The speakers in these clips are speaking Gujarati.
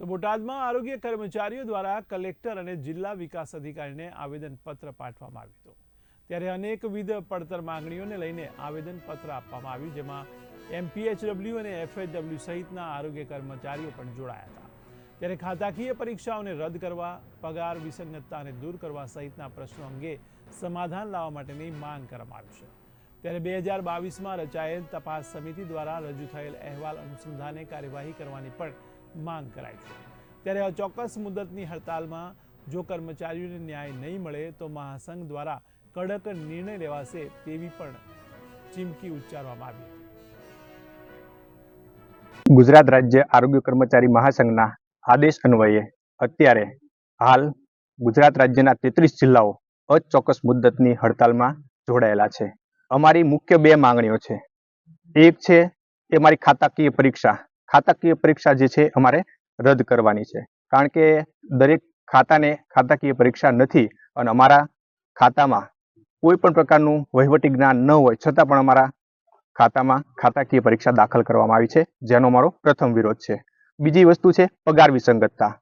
તો બોટાદમાં આરોગ્ય કર્મચારીઓ દ્વારા કલેક્ટર અને જિલ્લા વિકાસ અધિકારીને આવેદનપત્ર પાઠવવામાં આવ્યું હતું. ત્યારે અનેકવિધ પડતર માંગણીઓને લઈને આવેદનપત્ર આપવામાં આવ્યું, જેમાં એમપીએચડબલ્યુ અને એફએચડબલ્યુ સહિતના આરોગ્ય કર્મચારીઓ પણ જોડાયા હતા. ત્યારે ખાતાકીય પરીક્ષાઓને રદ કરવા, પગાર વિસંગતતાને દૂર કરવા સહિતના પ્રશ્નો અંગે સમાધાન લાવવા માટેની માંગ કરવામાં આવી છે. ત્યારે બે હજાર બાવીસમાં રચાયેલ તપાસ સમિતિ દ્વારા રજૂ થયેલ અહેવાલ અનુસંધાને કાર્યવાહી કરવાની પણ માંગ કરાઈ છે. ત્યારે અચોક્કસ મુદતની હડતાલમાં જો કર્મચારીઓને ન્યાય નહીં મળે તો મહાસંઘ દ્વારા કડક નિર્ણય લેવાશે તેવી પણ ચીમકી ઉચ્ચારવામાં આવી ગુજરાત રાજ્ય આરોગ્ય કર્મચારી મહાસંઘના આદેશ અન્વયે અત્યારે હાલ ગુજરાત રાજ્યના તેત્રીસ જિલ્લાઓ અચોક્કસ મુદ્દતની હડતાલમાં જોડાયેલા છે. અમારી મુખ્ય બે માંગણીઓ છે. એક છે એ મારી ખાતાકીય પરીક્ષા ખાતાકીય પરીક્ષા જે છે અમારે રદ કરવાની છે. કારણ કે દરેક ખાતાને ખાતાકીય પરીક્ષા નથી અને અમારા ખાતામાં કોઈ પણ પ્રકારનું વહીવટી જ્ઞાન ન હોય છતાં પણ અમારા ખાતામાં ખાતાકીય પરીક્ષા દાખલ કરવામાં આવી છે, જેનો અમારો પ્રથમ વિરોધ છે. બીજી વસ્તુ છે પગાર વિસંગતતા.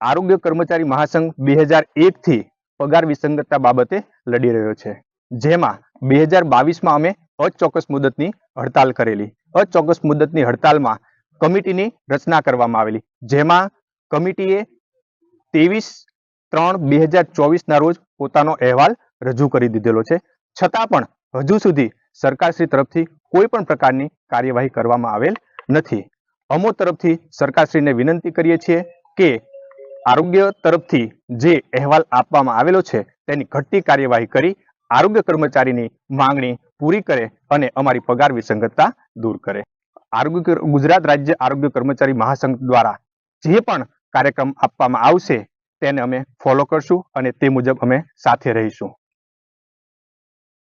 આરોગ્ય કર્મચારી મહાસંઘ બે હજાર એકથી પગાર વિસંગતતા બાબતે લડી રહ્યો છે. જેમાં બે હજાર બાવીસમાં અમે અચોક્કસ મુદતની હડતાલ કરેલી. અચોક્કસ મુદતની હડતાલમાં કમિટીની રચના કરવામાં આવેલી. જેમાં કમિટીએ ત્રેવીસ ત્રણ બે હજાર ચોવીસના રોજ પોતાનો અહેવાલ રજૂ કરી દીધેલો છે. છતાં પણ હજુ સુધી સરકારશ્રી તરફથી કોઈ પણ પ્રકારની કાર્યવાહી કરવામાં આવેલ નથી. અમો તરફથી સરકારશ્રીને વિનંતી કરીએ છીએ કે આરોગ્ય તરફથી જે અહેવાલ આપવામાં આવેલો છે તેની ઘટતી કાર્યવાહી કરી આરોગ્ય કર્મચારીની માંગણી પૂરી કરે અને અમારી પગાર વિસંગતતા દૂર કરે. આરોગ્ય ગુજરાત રાજ્ય આરોગ્ય કર્મચારી મહાસંઘ દ્વારા જે પણ કાર્યક્રમ આપવામાં આવશે, તેને અમે ફોલો કરશું અને તે મુજબ અમે સાથે રહીશું.